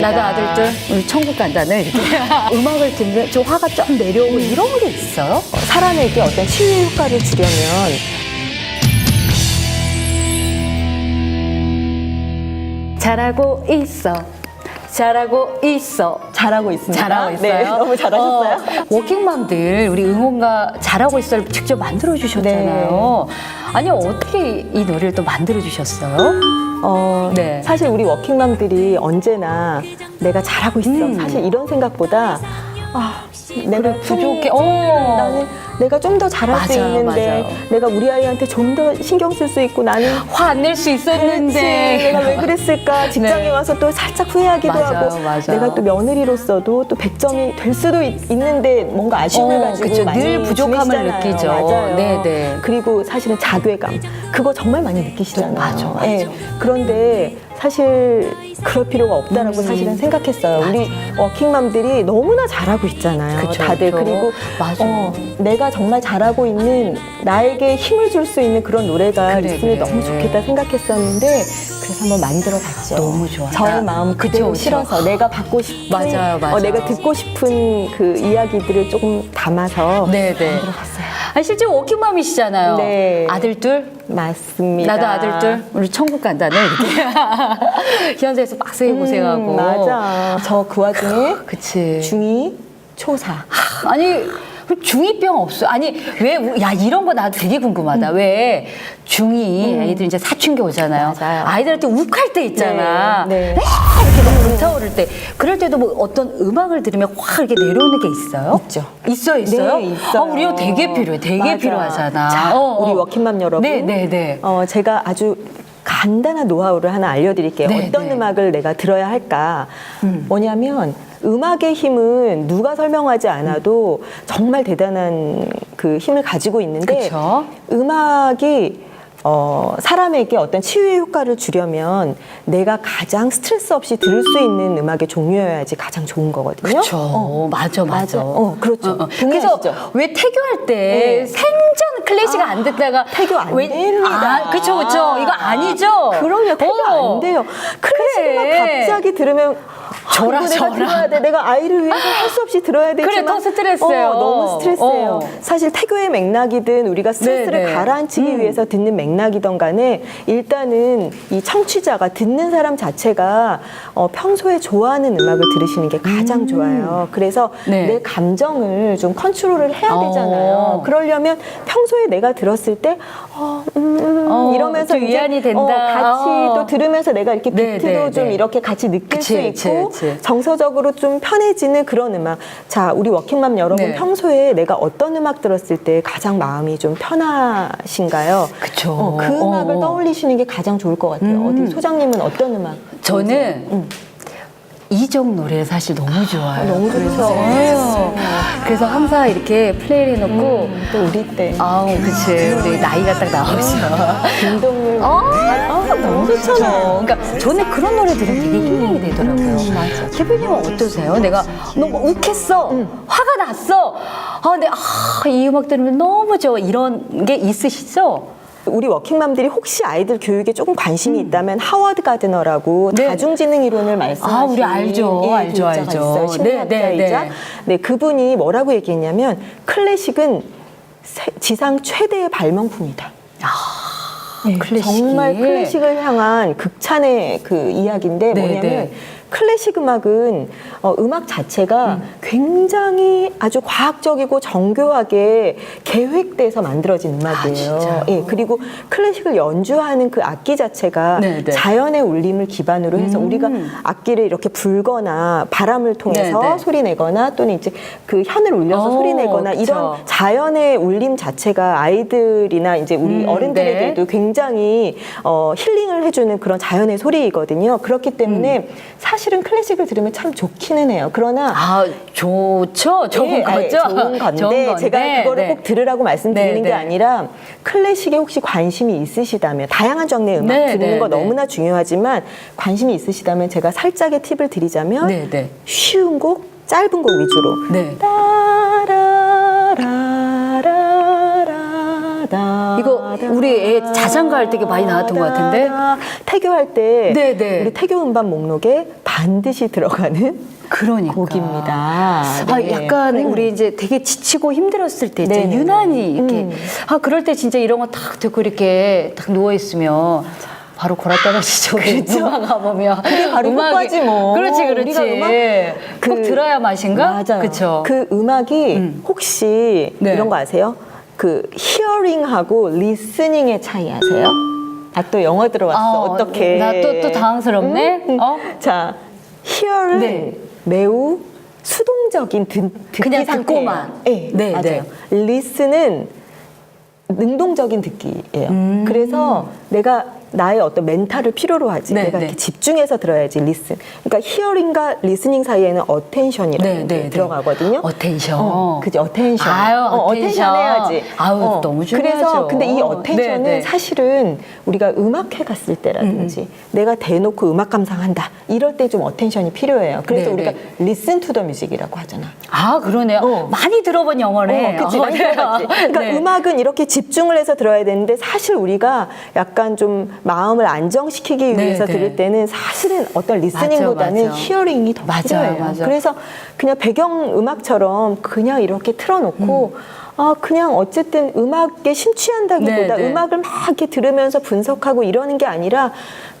나도 아들들 우리 천국 간다네 이렇게 음악을 듣는 저 화가 좀 내려오고 이런 게 있어요? 사람에게 어떤 치유의 효과를 주려면 잘하고 있어. 잘하고 있어. 잘하고 있습니다. 잘하고 있어요. 네, 너무 잘하셨어요. 어, 워킹맘들 우리 응원가 잘하고 있어를 직접 만들어 주셨잖아요. 네. 아니 어떻게 이 노래를 또 만들어 주셨어요? 어, 네. 사실 우리 워킹맘들이 언제나 내가 잘하고 있어. 음. 사실 이런 생각보다 아, 내가 부족해. 좀- 어. 나는 내가 좀 더 잘할 수 맞아요, 있는데 맞아요. 내가 우리 아이한테 좀 더 신경 쓸 수 있고 나는 화 안 낼수 그렇지, 있었는데 내가 왜 그랬을까 직장에 네. 와서 또 살짝 후회하기도 맞아요, 하고 맞아요. 내가 또 며느리로서도 또 100점이 될 수도 있, 는데 뭔가 아쉬움을 어, 가지고 그쵸. 많이 늘 부족함을 지내시잖아요. 느끼죠. 맞아요. 네, 네. 그리고 사실은 자괴감 그거 정말 많이 느끼시잖아요. 맞아, 맞아. 예. 그런데 사실 그럴 필요가 없다라고 음. 사실은 생각했어요. 우리 워킹맘들이 너무나 잘하고 있잖아요. 그쵸, 다들 그쵸. 그리고 맞아. 어, 내가 정말 잘하고 있는 나에게 힘을 줄 수 있는 그런 노래가 그래, 있으면 그래. 너무 좋겠다 생각했었는데 그래서 한번 만들어 봤죠. 너무 좋아요. 저의 마음 그쵸, 그대로 그쵸. 실어서 내가 받고 싶은 맞아요, 맞아요. 어, 내가 듣고 싶은 그 이야기들을 조금 담아서 네, 네. 만들어 봤어요. 아니 실제 워킹맘이시잖아요. 네. 아들 둘, 맞습니다. 나도 아들 둘, 우리 천국 간다네 이렇게. 현장에서 빡세게 고생하고. 음, 맞아. 저 그 와중에 그치. 중2, 초4. 아니 그 중2병 없어. 아니 왜 야 이런 거 나도 되게 궁금하다. 왜 중2 애들 이제 사춘기 오잖아요. 음. 맞아요. 아이들한테 욱할 때 있잖아. 네, 네. 아, 이렇게 막 불타오를 때. 그럴 때도 뭐 어떤 음악을 들으면 확 이렇게 내려오는 게 있어요? 있죠. 있어요, 있어요. 네, 있어요. 아, 우리 이거 되게 필요해. 되게 맞아. 필요하잖아. 자, 어, 우리 어. 워킹맘 여러분. 네, 네, 네. 어, 제가 아주 간단한 노하우를 하나 알려드릴게요. 네, 어떤 네. 음악을 내가 들어야 할까? 뭐냐면 음악의 힘은 누가 설명하지 않아도 정말 대단한 그 힘을 가지고 있는데 그쵸. 음악이 어, 사람에게 어떤 치유의 효과를 주려면 내가 가장 스트레스 없이 들을 수 있는 음악의 종류여야지 가장 좋은 거거든요. 그렇죠. 어. 맞아, 맞아. 어, 그렇죠. 그래서 동의하시죠? 왜 태교할 때 네. 생전 클래식 아, 안 듣다가 태교 안 됩니다. 아, 그쵸, 그쵸. 이거 아니죠. 그럼요, 태교 어. 안 돼요. 클래식만 그래. 갑자기 들으면 저라, 내가 저라. 들어야 돼. 내가 아이를 위해서 할 수 없이 들어야 되지만 더 스트레스예요. 어, 너무 스트레스예요. 어. 사실 태교의 맥락이든 우리가 스트레스를 네, 네. 가라앉히기 음. 위해서 듣는 맥락이던 간에 일단은 이 청취자가 듣는 사람 자체가 어, 평소에 좋아하는 음악을 들으시는 게 가장 좋아요. 그래서 네. 내 감정을 좀 컨트롤을 해야 어. 되잖아요. 그러려면 평소에 내가 들었을 때 어, 음, 음, 어, 이러면서 위안이 된다. 어, 같이 어. 또 들으면서 내가 이렇게 네, 비트도 네, 좀 네. 이렇게 같이 느낄 그치, 수 그치, 있고 그치. 정서적으로 좀 편해지는 그런 음악. 자, 우리 워킹맘 여러분 네. 평소에 내가 어떤 음악 들었을 때 가장 마음이 좀 편하신가요? 그쵸. 어, 그 어, 음악을 어. 떠올리시는 게 가장 좋을 것 같아요. 음. 어디 소장님은 어떤 음악? 저는 음. 이적 노래 사실 너무 좋아요. 너무 그래서, 좋죠. 어, 그래서 항상 이렇게 플레이를 해놓고 음, 또 우리 때 아우 그치 우리 나이가 딱 나오죠. 김동률 어, 아, 너무 좋잖아요. 그러니까 저는 그런 노래 들으면 되게 힐링이 되더라고요. 음, 맞아. 대표님은 어떠세요? 내가 너무 욱했어, 화가 났어. 아, 근데 아, 이 음악 들으면 너무 좋아. 이런 게 있으시죠? 우리 워킹맘들이 혹시 아이들 교육에 조금 관심이 있다면 하워드 가드너라고 음. 네. 다중지능 이론을 말씀하신 아, 우리 알죠. 예, 알죠, 교육자가 알죠. 있어요. 심리학자이자 네, 네, 네, 그분이 뭐라고 얘기했냐면 클래식은 세- 지상 최대의 발명품이다. 네. 정말 클래식을 향한 극찬의 그 이야기인데 네, 뭐냐면 네. 클래식 음악은 어, 음악 자체가 음. 굉장히 아주 과학적이고 정교하게 계획돼서 만들어진 음악이에요. 아? 예, 그리고 클래식을 연주하는 그 악기 자체가 네, 네. 자연의 울림을 기반으로 해서 음. 우리가 악기를 이렇게 불거나 바람을 통해서 네, 네. 소리 내거나 또는 이제 그 현을 울려서 어, 소리 내거나 그쵸. 이런 자연의 울림 자체가 아이들이나 이제 우리 음, 어른들에게도 굉장히 어, 힐링을 해주는 그런 자연의 소리이거든요. 그렇기 때문에 사실 은 클래식을 들으면 참 좋기는 해요. 그러나 아, 좋죠. 좋은 예, 아니, 거죠. 좋은 건데 좋은 건데. 제가 그거를 네. 꼭 들으라고 말씀드리는 네, 게 네. 아니라 클래식에 혹시 관심이 있으시다면 다양한 장르의 음악 네, 듣는 네, 거 네. 너무나 중요하지만 관심이 있으시다면 제가 살짝의 팁을 드리자면 네, 네. 쉬운 곡, 짧은 곡 위주로 네. 따라라라라라라 이거 우리 애 자장가 할때 많이 나왔던 것 같은데? 태교할 때 네, 네. 우리 태교 음반 목록에 반드시 들어가는 그러니까. 곡입니다. 아, 네. 약간 음. 우리 이제 되게 지치고 힘들었을 때 이제 네네네. 유난히 이렇게 음. 아 그럴 때 진짜 이런 거 탁 듣고 이렇게 딱 누워 있으면 바로 골아 떨어지죠. 그렇죠. 음악 가보면 그게 바로 효과지 뭐. 그렇지, 그렇지. 우리가 음악 꼭 그- 들어야 맛인가? 맞아요. 그렇죠. 그 음악이 음. 혹시 네. 이런 거 아세요? 그 히어링하고 리스닝의 차이 아세요? 아 또 영어 들어왔어. 어, 어떻게? 나 또 또 당황스럽네? 어? 자, 히어는 네. 매우 수동적인 듣, 듣기 그냥. 듣고만. 네, 네, 맞아요. 네. 리스는 능동적인 듣기예요. 음. 그래서 내가 나의 어떤 멘탈을 필요로 하지. 네, 내가 네. 이렇게 집중해서 들어야지 리슨. 그러니까 히어링과 리스닝 사이에는 어텐션이라는 네, 게 네, 네. 들어가거든요. 어텐션. 어, 그지 어텐션. 아유, 어, 어텐션. 해야지. 아유, 너무 중요하죠. 그래서 근데 이 어텐션은 네, 네. 사실은 우리가 음악회 갔을 때라든지 내가 대놓고 음악 감상한다 이럴 때 좀 어텐션이 필요해요. 그래서 네, 우리가 네. listen to the music이라고 하잖아. 아 그러네요. 어. 많이 들어본 영어네. 어, 그치, 어, 많이 네. 들어봤지. 그러니까 네. 음악은 이렇게 집중을 해서 들어야 되는데 사실 우리가 약간 좀 마음을 안정시키기 네, 위해서 네. 들을 때는 사실은 어떤 리스닝보다는 맞아. 히어링이 더 맞아요, 필요해요. 맞아. 그래서 그냥 배경 음악처럼 그냥 이렇게 틀어놓고 아 그냥 어쨌든 음악에 심취한다기보다 네, 네. 음악을 막 이렇게 들으면서 분석하고 이러는 게 아니라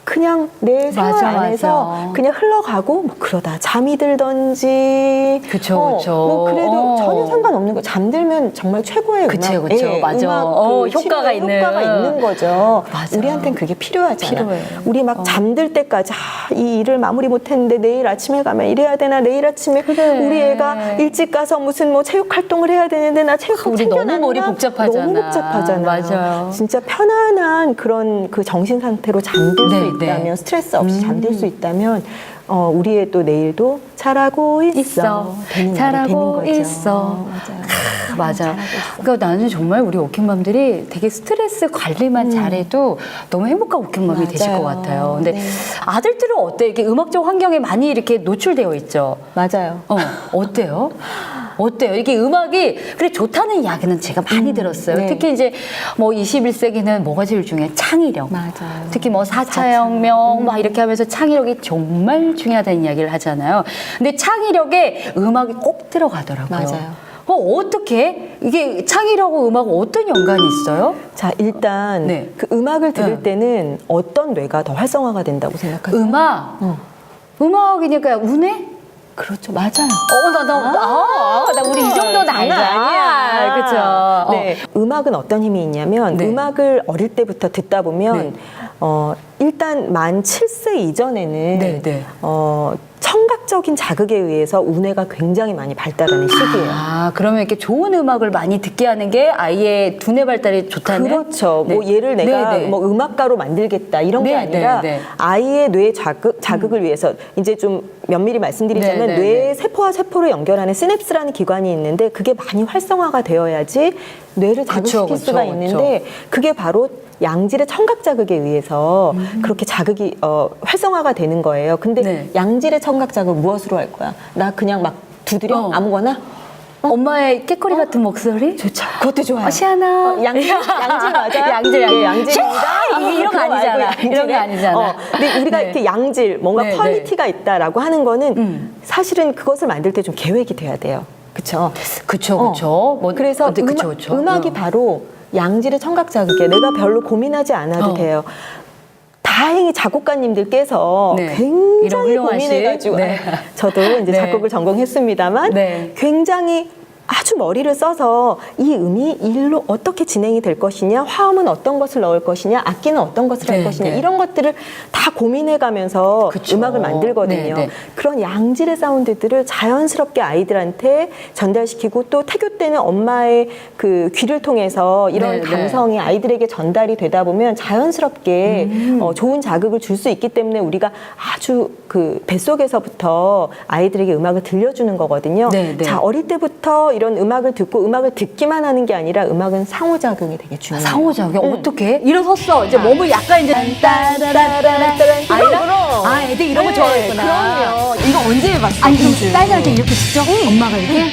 그냥 내 생활 맞아, 안에서 맞아. 그냥 흘러가고 뭐 그러다 잠이 들던지 그쵸, 어, 그쵸. 뭐 그래도 어. 전혀 상관없는 거 잠들면 정말 최고의 그쵸, 음악 그쵸. 예, 맞아. 음악 어, 그 효과가 있는. 효과가 있는 거죠 맞아. 우리한테는 그게 필요하잖아 필요해. 우리 막 어. 잠들 때까지 아, 이 일을 마무리 못했는데 내일 아침에 가면 이래야 되나 내일 아침에 그래. 우리 애가 일찍 가서 무슨 뭐 체육 활동을 해야 되는데 나 체육 우리 너무 머리 복잡하잖아. 너무 복잡하잖아 맞아요. 진짜 편안한 그런 그 정신 상태로 잠들 네, 수 네. 있다면 스트레스 없이 잠들 수 있다면 어, 우리의 또 내일도 잘하고 있어, 있어. 되는 잘하고 되는. 있어. 맞아요. 아, 맞아. 그러니까 나는 정말 우리 오킹맘들이 되게 스트레스 관리만 잘해도 너무 행복한 오킹맘이 되실 것 음. 같아요. 근데 네. 아들들은 어때? 이렇게 음악적 환경에 많이 이렇게 노출되어 있죠. 맞아요. 어, 어때요? 어때요? 이게 음악이 그래 좋다는 이야기는 제가 많이 들었어요. 네. 특히 이제 뭐 21세기는 뭐가 제일 중요해? 창의력. 맞아요. 특히 뭐 4차 혁명 막 이렇게 하면서 창의력이 정말 중요하다는 이야기를 하잖아요. 근데 창의력에 음악이 꼭 들어가더라고요. 맞아요. 어, 어떻게 이게 창의력과 음악은 어떤 연관이 있어요? 자, 일단 네. 그 음악을 들을 네. 때는 어떤 뇌가 더 활성화가 된다고 생각하세요? 음악. 어. 음악이니까 운해? 그렇죠. 맞아요. 어, 나, 나, 아, 정도는 장난. 아니야. 그쵸. 네. 음악은 어떤 힘이 있냐면 네. 음악을 어릴 때부터 듣다 보면 네. 어, 일단 만 7세 이전에는 네, 네. 어, 청각적인 자극에 의해서 우뇌가 굉장히 많이 발달하는 시기예요. 아, 그러면 이렇게 좋은 음악을 많이 듣게 하는 게 아이의 두뇌 발달에 좋다는? 그렇죠. 뭐 네. 얘를 내가 네, 네. 뭐 음악가로 만들겠다 이런 게 네, 아니라 네, 네. 아이의 뇌 자극 자극을 위해서 이제 좀 면밀히 말씀드리자면 네, 네, 뇌 네. 세포와 세포를 연결하는 시냅스라는 기관이 있는데 그게 많이 활성화가 되어야지 뇌를 자극시킬 그쵸, 수가 그쵸. 있는데 그게 바로 양질의 청각 자극에 의해서 그렇게 자극이 어, 활성화가 되는 거예요. 근데 음. 네. 양질의 청각 자극 무엇으로 할 거야? 나 그냥 막 두드려 어. 아무거나 엄마의 깨꼬리 같은 목소리? 좋죠. 그것도 좋아요. 어, 시아나. 어, 양질, 양질 맞아요? 양질, 양질. 네, 양질입니다. 이게 이런 거 아니잖아. 이런 거 아니잖아. 어, 근데 우리가 네. 이렇게 양질, 뭔가 네, 퀄리티가 있다라고 하는 거는 음. 사실은 그것을 만들 때 좀 계획이 돼야 돼요. 그쵸? 그쵸, 그쵸. 뭐, 그래서 어, 네, 그쵸, 음악, 그쵸. 음악이 어. 바로 양질의 청각 자극에 내가 별로 고민하지 않아도 어. 돼요. 다행히 작곡가님들께서 네. 굉장히 고민해가지고 네. 아, 저도 이제 네. 작곡을 전공했습니다만 네. 굉장히 아주 머리를 써서 이 음이 일로 어떻게 진행이 될 것이냐, 화음은 어떤 것을 넣을 것이냐, 악기는 어떤 것을 할 네, 것이냐 네. 이런 것들을 다 고민해가면서 그쵸. 음악을 만들거든요. 네, 네. 그런 양질의 사운드들을 자연스럽게 아이들한테 전달시키고 또 태교 때는 엄마의 그 귀를 통해서 이런 네, 네. 감성이 아이들에게 전달이 되다 보면 자연스럽게 음. 어, 좋은 자극을 줄 수 있기 때문에 우리가 아주 그 뱃속에서부터 아이들에게 음악을 들려주는 거거든요. 네, 네. 자 어릴 때부터 이런 음악을 듣고 음악을 듣기만 하는 게 아니라 음악은 상호작용이 되게 중요해요. 상호작용 어떻게? 일어섰어. 이제 몸을 약간 이제. 아, 그럼. 아, 애들 이런 거 네, 좋아했구나. 그럼요. 이거 언제 해봤어? 아니 그럼 딸들한테 이렇게 직접 엄마가 이렇게